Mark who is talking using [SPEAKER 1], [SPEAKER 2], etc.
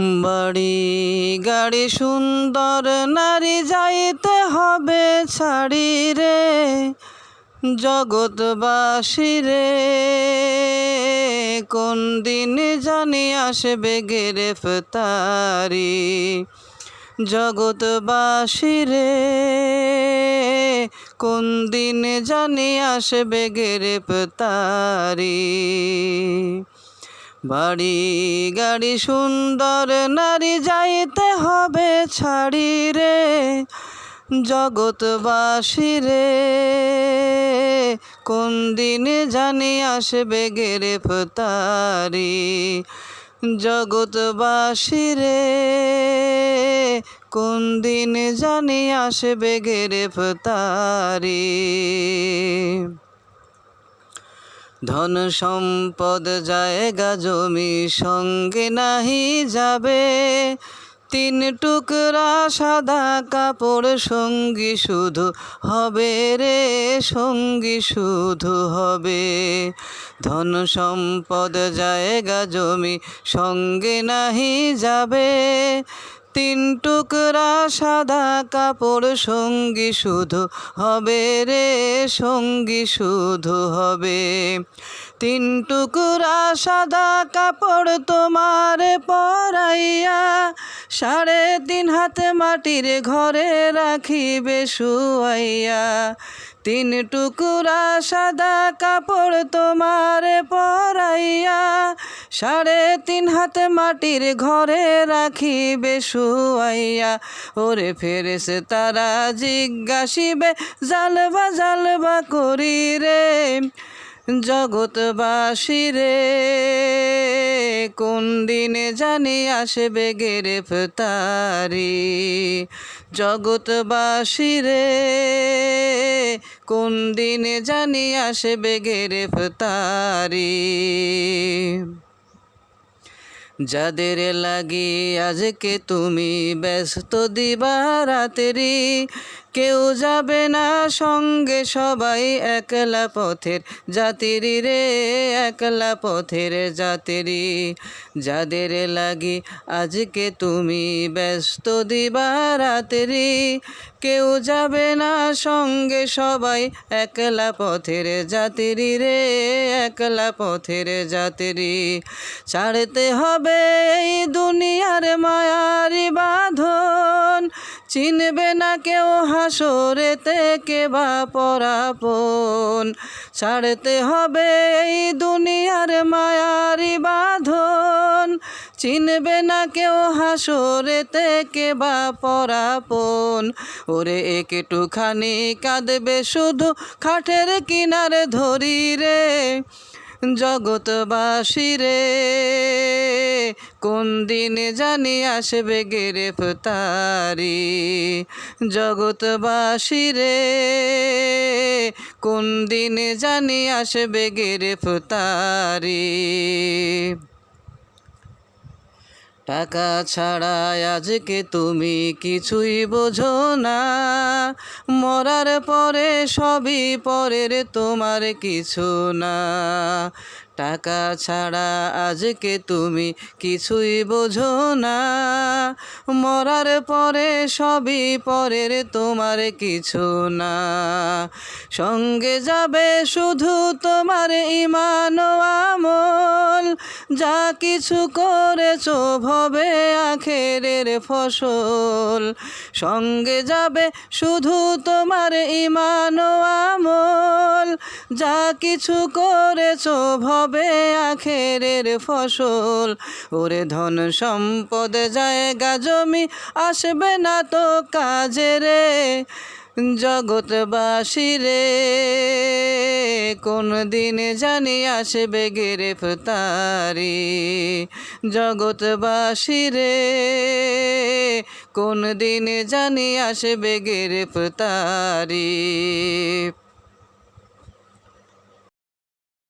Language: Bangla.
[SPEAKER 1] বাড়ি গাড়ি সুন্দর নারী যাইতে হবে ছাড়ি রে, জগৎবাসী রে। কোন দিন জানি আসবে গ্রেফতারি, জগৎবাসী রে। কোন দিন জানি আসবে গ্রেফতারি। বাড়ি গাড়ি সুন্দর নারী যাইতে হবে ছাড়ি রে, জগৎবাসী রে। কোন দিন জানি আসবে গ্রেফতারি, জগৎবাসী রে। কোন দিন জানি আসবে গ্রেফতারি। ধন সম্পদ জায়গা জমি সঙ্গে নাহি যাবে। তিন টুকরা সাদা কাপড় সঙ্গী শুধু হবে রে, সঙ্গী শুধু হবে। ধন সম্পদ জায়গা জমি সঙ্গে নাহি যাবে। তিন টুকরা সাদা কাপড়, সঙ্গী শুধু হবে রে, সঙ্গী শুধু হবে। তিন টুকরা সাদা কাপড় তোমার পরাইয়া সাড়ে তিন হাত মাটির ঘরে রাখিবে শুয়াইয়া। তিন টুকুরা সাদা কাপড় তোমার পরাইয়া সাড়ে তিন হাত মাটির ঘরে রাখিবে, শুয়াইয়া। ওরে ফেরেছে তারা জিজ্ঞাসিবে, জালবা জালবা করি রে। জগৎবাসী রে, কোন দিনে জানি আসবে গ্রেফতারি? জগৎবাসী রে, কোন দিনে জানি আসবে গ্রেফতারি? যাদের লাগি আজকে তুমি ব্যস্ত দিবা রাতেরি কেউ যাবে না সঙ্গে সবাই একলা পথের জাতিরি রে, একলা পথের জাতিরি যাদের লাগি আজকে তুমি ব্যস্ত দিবা রাতেরি, কেউ যাবে না সঙ্গে সবাই একলা পথের জাতিরি রে, একলা পথের জাতিরি ছাড়তে হবে এই দুনিয়ার মায়ারি বাঁধন চিনবে না কেউ হাসরেতে কে বা পরাপন। ছাড়তে হবে এই দুনিয়ার মায়ারি বাঁধন। চিনবে না কেউ হাসরেতে কে বা পরাপন। ওরে একটুখানি কাঁদবে শুধু খাটের কিনারে ধরি রে। জগৎবাসী রে। কোন দিনে জানি আসবে গ্রেফতারি? জগৎবাসী রে কোন দিনে জানি আসবে গ্রেফতারি? টাকা ছাড়া আজকে তুমি কিছুই বোঝো না। মরার পরে সবই পরের, তোমার কিছু না। টাকা ছাড়া আজকে তুমি কিছুই বোঝো না। মরার পরে সবই পরের, তোমার কিছু না। সঙ্গে যাবে শুধু তোমার ইমান ও আমল। যা কিছু করেছ ভবে আখেরের ফসল। সঙ্গে যাবে শুধু তোমার ইমান আমল। যা কিছু করেছ ভবে আখেরের ফসল। ওরে ধন সম্পদ, জায়গা, জমি আসবে না তো কাজে রে, জগৎবাসী রে। কোন দিন জানি আসবে গ্রেফতারি জগৎবাসী রে। কোন দিন জানি আসবে গ্রেফতারি